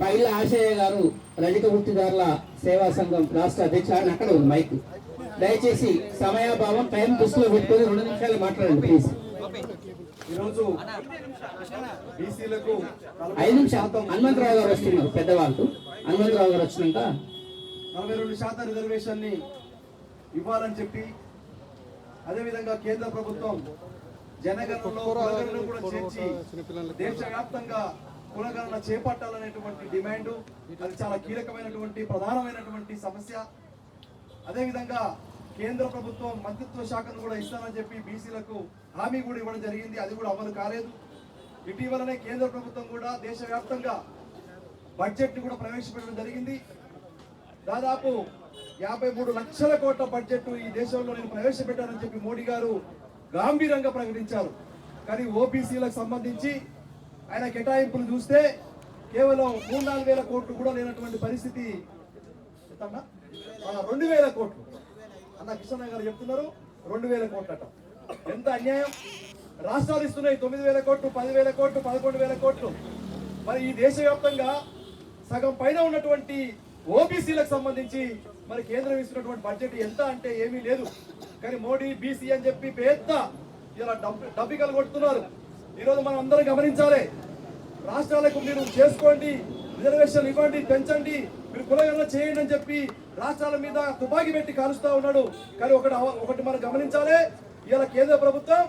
పైల ఆశయ్య గారు రజక వృత్తిదారుల సేవా సంఘం రాష్ట్ర అధ్యక్షుడు ఆయన అక్కడ ఉంది మైక్. దయచేసి సమయాభావం టైం దృష్టిలో పెట్టుకొని రెండు నిమిషాలు మాట్లాడండి ప్లీజ్. ఈరోజు బీసీలకు ఐదు నిమిషాలు హనుమంతరావు గారు వస్తున్నారు పెద్దవాళ్ళు. హనుమంతరావు గారు వచ్చినాక నలభై రెండు శాతం రిజర్వేషన్ని ఇవ్వాలని చెప్పి అదేవిధంగా కేంద్ర ప్రభుత్వం జనగణనలో కులగణన కూడా చేర్చి దేశవ్యాప్తంగా కులగణన చేపట్టాలనేటువంటి డిమాండ్ అది చాలా కీలకమైనటువంటి ప్రధానమైనటువంటి సమస్య. అదేవిధంగా కేంద్ర ప్రభుత్వం మంత్రిత్వ శాఖను కూడా ఇస్తానని చెప్పి బీసీలకు హామీ కూడా ఇవ్వడం జరిగింది. అది కూడా అమలు కాలేదు. ఇటీవలనే కేంద్ర ప్రభుత్వం కూడా దేశవ్యాప్తంగా బడ్జెట్ని కూడా ప్రవేశపెట్టడం జరిగింది. దాదాపు యాభై మూడు లక్షల కోట్ల బడ్జెట్ ఈ దేశంలో నేను ప్రవేశపెట్టానని చెప్పి మోడీ గారు గాంభీరంగా ప్రకటించారు. కానీ ఓబీసీలకు సంబంధించి ఆయన కేటాయింపులు చూస్తే కేవలం మూడు నాలుగు వేల కోట్లు కూడా లేనటువంటి పరిస్థితి. ఎంతన్నా? రెండు వేల కోట్లు. అన్న కిషన్ గారు చెప్తున్నారు రెండు వేల కోట్లట. ఎంత అన్యాయం? రాష్ట్రాలు ఇస్తున్నాయి తొమ్మిది వేల కోట్లు పదివేల కోట్లు పదకొండు వేల కోట్లు. మరి ఈ దేశవ్యాప్తంగా సగం పైన ఉన్నటువంటి ఓబీసీలకు సంబంధించి మరి కేంద్రం ఇస్తున్నటువంటి బడ్జెట్ ఎంత అంటే ఏమీ లేదు. కానీ మోడీ బీసీ అని చెప్పి పెద్ద ఇలా డబ్బు డబ్బికలు కొడుతున్నారు. ఈరోజు మనం అందరం గమనించాలి. రాష్ట్రాలకు మీరు చేసుకోండి రిజర్వేషన్ ఇవ్వండి పెంచండి మీరు కులగణన చేయండి అని చెప్పి రాష్ట్రాల మీద తుపాకీ పెట్టి కాలుస్తూ ఉన్నాడు. కానీ ఒకటి ఒకటి మనం గమనించాలి ఇలా కేంద్ర ప్రభుత్వం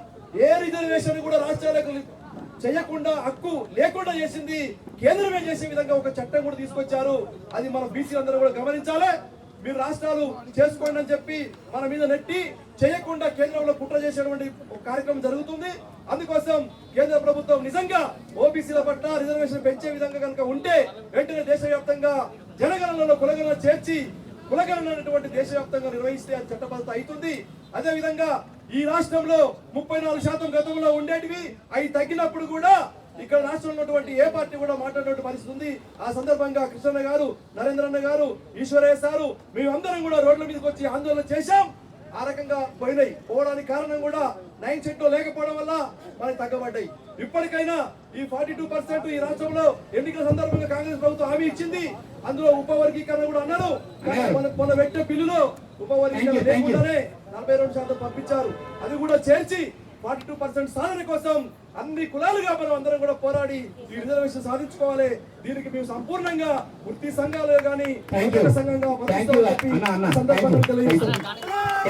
ఏ రిజర్వేషన్ కూడా రాష్ట్రాలకు చేయకుండా హక్కు లేకుండా చేసింది కేంద్రమే చేసే విధంగా ఒక చట్టం కూడా తీసుకొచ్చారు. అది మన బీసీ అందరూ కూడా గమనించాలి. మీరు రాష్ట్రాలు చేసుకోండి అని చెప్పి మన మీద నెట్టి చేయకుండా కేంద్రంలో కుట్ర చేసేటువంటి ఒక కార్యక్రమం జరుగుతుంది. అందుకోసం కేంద్ర ప్రభుత్వం నిజంగా ఓబీసీల పట్ల రిజర్వేషన్ పెంచే విధంగా కనుక ఉంటే వెంటనే దేశవ్యాప్తంగా జనగణనలో కులగణన చేర్చి కులగణన అనేటువంటి దేశవ్యాప్తంగా నిర్వహిస్తే అది చట్టబద్ధత అవుతుంది. అదే విధంగా ఈ రాష్ట్రంలో ముప్పై నాలుగు శాతం గతంలో ఉండేటివి అవి తగ్గినప్పుడు కూడా ఇక్కడ రాష్ట్రంలో ఉన్నటువంటి ఏ పార్టీ కూడా మాట్లాడినటువంటి పరిస్థితి ఉంది. ఆ సందర్భంగా కృష్ణన్న గారు నరేంద్రన్న గారు ఈశ్వరయ్య సారు మేమందరం కూడా రోడ్ల మీదకి వచ్చి ఆందోళన చేశాం. ఆ రకంగా పోయినాయి. పోవడానికి కారణం కూడా నైన్ సెట్ లేకపోవడం వల్ల మనకి తగ్గబడ్డాయి. ఇప్పటికైనా ఈ ఫార్టీ టూ పర్సెంట్ ఈ రాష్ట్రంలో ఎన్నికల సందర్భంగా కాంగ్రెస్ ప్రభుత్వం హామీ ఇచ్చింది. అందులో ఉపవర్గీకరణ కూడా అన్నారు. కానీ మన పెట్టిన బిల్లులో ఉపవర్గీకరణ. లేకుండానే నలభై రెండు శాతం పంపించారు. అది కూడా చేర్చి ఫార్టీ టూ పర్సెంట్ సాధన కోసం అన్ని కులాలుగా మనం అందరం కూడా పోరాడి ఈ రిజర్వేషన్ సాధించుకోవాలి. దీనికి మేము సంపూర్ణంగా వృత్తి సంఘాలు కానీ. సంఘంగా